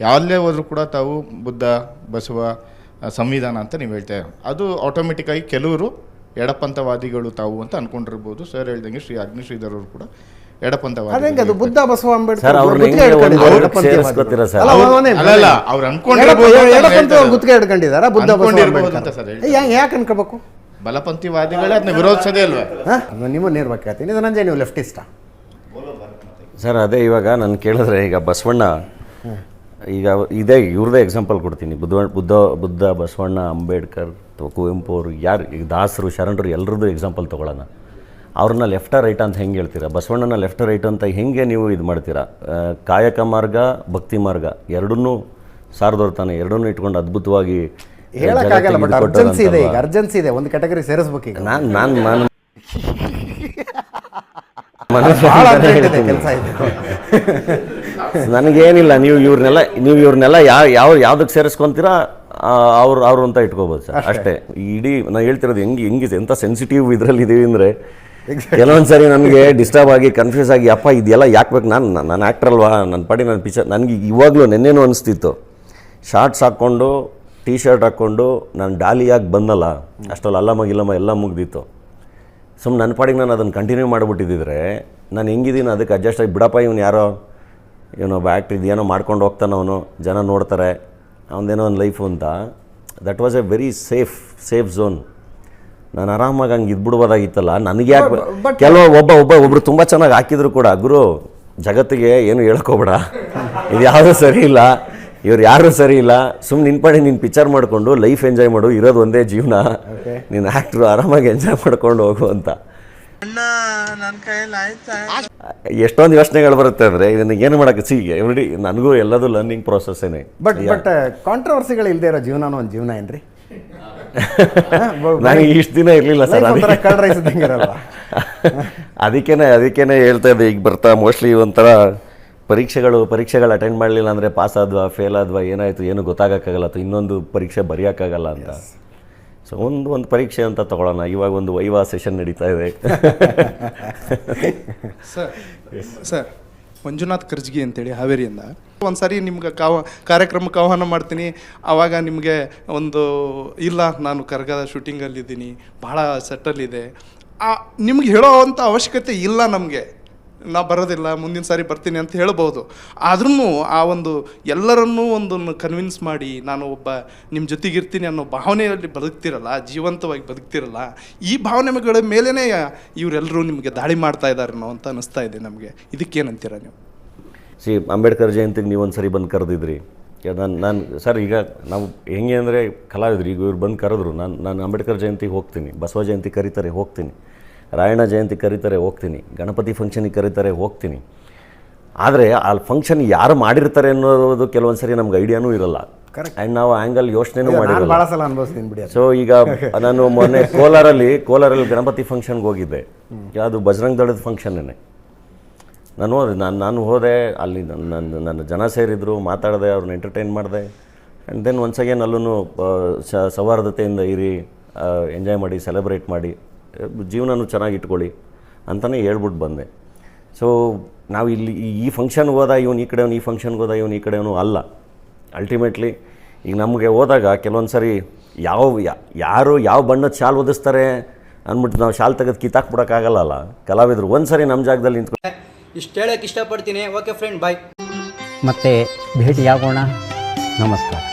ಯಾವಲ್ಲೇ ಹೋದರೂ ಕೂಡ ತಾವು ಬುದ್ಧ ಬಸವ ಸಂವಿಧಾನ ಅಂತ ನೀವು ಹೇಳ್ತಾ ಇರೋ ಅದು ಆಟೋಮೆಟಿಕ್ಕಾಗಿ ಕೆಲವರು ಎಡಪಂಥವಾದಿಗಳು ತಾವು ಅಂತ ಅನ್ಕೊಂಡಿರ್ಬೋದು. ಸರ್ ಹೇಳ್ದಂಗೆ ಶ್ರೀ ಅಗ್ನಿಶ್ರೀಧರ್ ಅವರು ಕೂಡ ಅದಂಗೆ ಅದು ಬುದ್ಧ ಬಸವ ಅಂಬೇಡ್ಕರ್? ಅಲ್ಲ, ಅವ್ರು- ಅಲ್ಲ, ಅಲ್ಲ, ಅವ್ರು ಅನ್ಕೊಂಡಿರ್ಬೋದು ಗುತ್ತಿಗೆ ಹಿಡ್ಕೊಂಡಿದ್ದಾರಾ? ಬುದ್ಧ ಬಸವ ಅಂತ ಸರ್ ಯಾಕೆ ಅನ್ಕೋಬೇಕು? ಬಲಪಂಥೀವಾದಿಗಳೇ ಅದನ್ನ ವಿರೋಧಿಸೋದೇ ಅಲ್ವಾ ಹಾಂ ನಿಮ್ಮ ನೇರವಾಗಿ ಕೇಳ್ತೀನಿ ಧನಂಜಯ ನೀವು ಲೆಫ್ಟಿಸ್ಟ? ಸರ್ ಅದೇ ಇವಾಗ ನಾನು ಕೇಳಿದ್ರೆ ಈಗ ಬಸವಣ್ಣ ಈಗ ಇದೇ ಇವ್ರದೇ ಎಕ್ಸಾಂಪಲ್ ಕೊಡ್ತೀನಿ. ಬುದ್ಧ ಬುದ್ಧ ಬುದ್ಧ ಬಸವಣ್ಣ ಅಂಬೇಡ್ಕರ್ ಅಥವಾ ಕುವೆಂಪು ಅವರು ಯಾರು ಈಗ ದಾಸರು ಶರಣರು ಎಲ್ಲರದ್ದು ಎಕ್ಸಾಂಪಲ್ ತೊಗೊಳ್ಳೋಣ ಅವ್ರನ್ನ ಲೆಫ್ಟ ರೈಟ್ ಅಂತ ಹೆಂಗೆ ಹೇಳ್ತೀರಾ? ಬಸವಣ್ಣನ ಲೆಫ್ಟ್ ರೈಟ್ ಅಂತ ಹೆಂಗೆ ನೀವು ಇದು ಮಾಡ್ತೀರಾ? ಕಾಯಕ ಮಾರ್ಗ ಭಕ್ತಿ ಮಾರ್ಗ ಎರಡನ್ನೂ ಸಾರದವ್ರು ತಾನೆ ಎರಡನ್ನೂ ಇಟ್ಕೊಂಡು ಅದ್ಭುತವಾಗಿ ಹೇಳಕ್ಕಾಗಲ್ಲ ಬಟ್ ಜಗತ್ತಿಗೆ ಅರ್ಜೆನ್ಸಿ ಇದೆ ಈಗ? ಅರ್ಜೆನ್ಸಿ ಇದೆ. ಒಂದು ಕ್ಯಾಟಗರಿ ಸೇರಿಸ್ಬೇಕು ಈಗ. ನಾನು ನಾನು ನಾನು ಭಾಳ urgent ಇದೆ ಕೆಲಸ ಇದೆ ನನಗೇನಿಲ್ಲ ನೀವು ಇವ್ರನ್ನೆಲ್ಲ ನೀವು ಇವ್ರನ್ನೆಲ್ಲ ಯಾವ ಯಾವ ಯಾವ್ದಕ್ಕೆ ಸೇರಿಸ್ಕೊಂತೀರಾ ಅವ್ರು ಅವ್ರು ಅಂತ ಇಟ್ಕೋಬೋದು ಸರ್. ಅಷ್ಟೇ. ಇಡೀ ನಾನು ಹೇಳ್ತಿರೋದು ಹೆಂಗೆ ಹೆಂಗಿದೆ ಎಂಥ ಸೆನ್ಸಿಟಿವ್ ಇದರಲ್ಲಿ ಇದೀವಿ ಅಂದರೆ ಕೆಲವೊಂದು ಸರಿ ನನಗೆ ಡಿಸ್ಟರ್ಬ್ ಆಗಿ ಕನ್ಫ್ಯೂಸ್ ಆಗಿ ಅಪ್ಪ ಇದೆಲ್ಲ ಯಾಕೆ ಬೇಕು? ನಾನು ನಾನು ಆ್ಯಕ್ಟರ್ ಅಲ್ವಾ? ನನ್ನ ಪಾಡಿ ನನ್ನ ಪಿಕ್ಚರ್ ನನಗೆ ಇವಾಗಲೂ ನೆನ್ನೆನೂ ಅನಿಸ್ತಿತ್ತು. ಶಾರ್ಟ್ಸ್ ಹಾಕ್ಕೊಂಡು ಟೀ ಶರ್ಟ್ ಹಾಕ್ಕೊಂಡು ನಾನು ಡಾಲಿಯಾಗಿ ಬಂದಲ್ಲ ಅಷ್ಟರಲ್ಲಿ ಅಲ್ಲಮ್ಮ ಗಿಲ್ಲಮ್ಮ ಎಲ್ಲ ಮುಗ್ದಿತ್ತು. ಸುಮ್ಮನೆ ನನ್ನ ಪಾಡಿಗೆ ನಾನು ಅದನ್ನು ಕಂಟಿನ್ಯೂ ಮಾಡಿಬಿಟ್ಟಿದ್ದಿದ್ರೆ ನಾನು ಹೆಂಗಿದ್ದೀನಿ ಅದಕ್ಕೆ ಅಡ್ಜಸ್ಟ್ ಆಗಿ ಬಿಡಪ್ಪ ಇವನು ಯಾರೋ? ಇವನು ಒಬ್ಬ ಆ್ಯಕ್ಟ್ರ್ ಇದೇನೋ ಮಾಡ್ಕೊಂಡು ಹೋಗ್ತಾನೆ ಅವನು ಜನ ನೋಡ್ತಾರೆ ಅವನದೇನೋ ಒಂದು ಲೈಫು ಅಂತ. That was a very safe safe zone ನಾನು ಆರಾಮಾಗಿ ಹಂಗೆ ಇದ್ಬಿಡ್ಬೋದಾಗಿತ್ತಲ್ಲ ನನಗೆ ಯಾಕೆ ಕೆಲವು ಒಬ್ಬ ಒಬ್ಬ ಒಬ್ಬರು ತುಂಬ ಚೆನ್ನಾಗಿ ಹಾಕಿದ್ರು ಕೂಡ. ಗುರು ಜಗತ್ತಿಗೆ ಏನು ಹೇಳ್ಕೋಬೇಡ ಇದು ಯಾವುದೂ ಸರಿ ಇಲ್ಲ. ಇವ್ರು ಯಾರೂ ಸರಿ ಇಲ್ಲ. ಸುಮ್ಮನೆ ನಿನ್ಪಾಡಿ ನೀನು ಪಿಕ್ಚರ್ ಮಾಡಿಕೊಂಡು ಲೈಫ್ ಎಂಜಾಯ್ ಮಾಡು ಇರೋದು ಒಂದೇ ಜೀವನ. ನೀನು ಆ್ಯಕ್ಟ್ರು ಆರಾಮಾಗಿ ಎಂಜಾಯ್ ಮಾಡ್ಕೊಂಡು ಹೋಗು ಅಂತ. ಎಷ್ಟೊಂದು ಯೋಚನೆಗಳು ಬರುತ್ತೆ ಅಂದರೆ ಇದನ್ನ ಏನು ಮಾಡೋಕ್ಕೆ? ಸಿ ಎವ್ರಿಡಿ ನನಗೂ ಎಲ್ಲದೂ ಲರ್ನಿಂಗ್ ಪ್ರಾಸೆಸ್ಸೇನೆ ಬಟ್ ಬಟ್ ಕಾಂಟ್ರವರ್ಸಿಗಳು ಇಲ್ಲದೆ ಇರೋ ಜೀವನನೂ ಒಂದು ಜೀವನ ಏನ್ರಿ? ನನಗೆ ಇಷ್ಟು ದಿನ ಇರಲಿಲ್ಲ ಸರ್? ಅದಕ್ಕೇನೆ ಅದಕ್ಕೇನೆ ಹೇಳ್ತಾ ಇದ್ದೆ ಈಗ ಬರ್ತಾ ಮೋಸ್ಟ್ಲಿ ಒಂಥರ ಪರೀಕ್ಷೆಗಳು ಪರೀಕ್ಷೆಗಳು ಅಟೆಂಡ್ ಮಾಡಲಿಲ್ಲ ಅಂದರೆ ಪಾಸ್ ಆದ್ವಾ ಫೇಲ್ ಆದ್ವಾ ಏನಾಯಿತು ಏನು ಗೊತ್ತಾಗೋಕ್ಕಾಗಲ್ಲ ಅಥವಾ ಇನ್ನೊಂದು ಪರೀಕ್ಷೆ ಬರೆಯೋಕ್ಕಾಗಲ್ಲ ಅಂತ. ಸೊ ಒಂದು ಒಂದು ಪರೀಕ್ಷೆ ಅಂತ ತಗೊಳ್ಳೋಣ. ಇವಾಗ ಒಂದು ವೈವಾ ಸೆಷನ್ ನಡೀತಾ ಇದೆ. ಸರ್ ಸರ್ ಮಂಜುನಾಥ್ ಕರ್ಜ್ಗಿ ಅಂತೇಳಿ ಹಾವೇರಿಯಿಂದ. ಒಂದು ಸಾರಿ ನಿಮ್ಗೆ ಕಾವ ಕಾರ್ಯಕ್ರಮಕ್ಕೆ ಆಹ್ವಾನ ಮಾಡ್ತೀನಿ. ಆವಾಗ ನಿಮಗೆ ಒಂದು ಇಲ್ಲ ನಾನು ಕರ್ಗದ ಶೂಟಿಂಗಲ್ಲಿದ್ದೀನಿ ಭಾಳ ಸೆಟ್ಟಲ್ಲಿದೆ ನಿಮ್ಗೆ ಹೇಳೋವಂಥ ಅವಶ್ಯಕತೆ ಇಲ್ಲ ನಮಗೆ. ನಾ ಬರೋದಿಲ್ಲ, ಮುಂದಿನ ಸಾರಿ ಬರ್ತೀನಿ ಅಂತ ಹೇಳ್ಬೋದು ಆದ್ರೂ ಆ ಒಂದು ಎಲ್ಲರನ್ನೂ ಒಂದನ್ನು ಕನ್ವಿನ್ಸ್ ಮಾಡಿ ನಾನು ಒಬ್ಬ ನಿಮ್ಮ ಜೊತೆಗಿರ್ತೀನಿ ಅನ್ನೋ ಭಾವನೆಯಲ್ಲಿ ಬದುಕ್ತಿರಲ್ಲ, ಜೀವಂತವಾಗಿ ಬದುಕ್ತಿರಲ್ಲ, ಈ ಭಾವನೆಗಳ ಮೇಲೇ ಇವರೆಲ್ಲರೂ ನಿಮಗೆ ದಾಳಿ ಮಾಡ್ತಾ ಇದ್ದಾರೇನೋ ಅಂತ ಅನಿಸ್ತಾ ಇದೆ ನಮಗೆ. ಇದಕ್ಕೇನಂತೀರ ನೀವು? ಸಿ ಅಂಬೇಡ್ಕರ್ ಜಯಂತಿಗೆ ನೀವು ಒಂದು ಸರಿ ಬಂದು ಕರೆದಿದ್ರಿ. ನಾನು ನಾನು, ಸರ್ ಈಗ ನಾವು ಹೆಂಗೆ ಅಂದರೆ ಕಲಾವಿದ್ರು, ಈಗ ಇವ್ರು ಬಂದು ಕರೆದ್ರು. ನಾನು ನಾನು ಅಂಬೇಡ್ಕರ್ ಜಯಂತಿಗೆ ಹೋಗ್ತೀನಿ, ಬಸವ ಜಯಂತಿ ಕರೀತಾರೆ, ಹೋಗ್ತೀನಿ. ರಾಯಣ್ಣ ಜಯಂತಿ ಕರೀತಾರೆ ಹೋಗ್ತೀನಿ. ಗಣಪತಿ ಫಂಕ್ಷನಿಗೆ ಕರೀತಾರೆ ಹೋಗ್ತೀನಿ. ಆದರೆ ಆ ಫಂಕ್ಷನ್ ಯಾರು ಮಾಡಿರ್ತಾರೆ ಅನ್ನೋದು ಕೆಲವೊಂದು ಸರಿ ನಮ್ಗೆ ಐಡಿಯಾನೂ ಇರಲ್ಲ. ಆ್ಯಂಡ್ ನಾವು ಆ್ಯಂಗಲ್ ಯೋಚನೆನೂ ನಾನು ಮಾಡಿರಲ್ಲ. ಸೊ ಈಗ ನಾನು ಮೊನ್ನೆ ಕೋಲಾರಲ್ಲಿ ಕೋಲಾರಲ್ಲಿ ಗಣಪತಿ ಫಂಕ್ಷನ್ಗೆ ಹೋಗಿದ್ದೆ. ಅದು ಬಜರಂಗ್ ದಳದ ಫಂಕ್ಷನ್ನೇ ನಾನು ಹೋದೆ ನಾನು ನಾನು ಹೋದೆ ಅಲ್ಲಿ ನನ್ನ ನನ್ನ ನನ್ನ ಜನ ಸೇರಿದ್ರು ಮಾತಾಡಿದೆ ಅವ್ರನ್ನ ಎಂಟರ್ಟೈನ್ ಮಾಡಿದೆ. ಆ್ಯಂಡ್ ದೆನ್ ಒನ್ಸ್ ಅಗೇನ್ ಅಲ್ಲೂ ಸೌಹಾರ್ದತೆಯಿಂದ ಇರಿ ಎಂಜಾಯ್ ಮಾಡಿ ಸೆಲೆಬ್ರೇಟ್ ಮಾಡಿ. ಜೀವನನೂ ಚೆನ್ನಾಗಿ ಇಟ್ಕೊಳ್ಳಿ ಅಂತಲೇ ಹೇಳ್ಬಿಟ್ಟು ಬಂದೆ. ಸೊ ನಾವು ಇಲ್ಲಿ ಈ- ಫಂಕ್ಷನ್ ಫಂಕ್ಷನ್ಗೆ ಹೋದ ಇವನು ಈ ಕಡೆಯವನು ಈ ಫಂಕ್ಷನ್ಗೆ ಹೋದ ಇವನು ಈ ಕಡೆಯವನು ಅಲ್ಲ. ಅಲ್ಟಿಮೇಟ್ಲಿ ಈಗ ನಮಗೆ ಹೋದಾಗ ಕೆಲವೊಂದು ಸರಿ ಯಾವ ಯಾರು ಯಾವ ಬಣ್ಣದ ಶಾಲ್ ಓದಿಸ್ತಾರೆ ಅಂದ್ಬಿಟ್ಟು ನಾವು ಶಾಲ್ ತೆಗೆದು ಕಿತ್ತಾಕ್ಬಿಡೋಕ್ಕಾಗಲ್ಲ ಕಲಾವಿದರು ಒಂದು ಸರಿ ನಮ್ಮ ಜಾಗದಲ್ಲಿ ನಿಂತ್ಕೊಂಡು ಇಷ್ಟು ಹೇಳಕ್ಕೆ ಇಷ್ಟಪಡ್ತೀನಿ. ಓಕೆ ಫ್ರೆಂಡ್ ಬಾಯ್ ಮತ್ತೆ ಭೇಟಿಯಾಗೋಣ. ನಮಸ್ಕಾರ.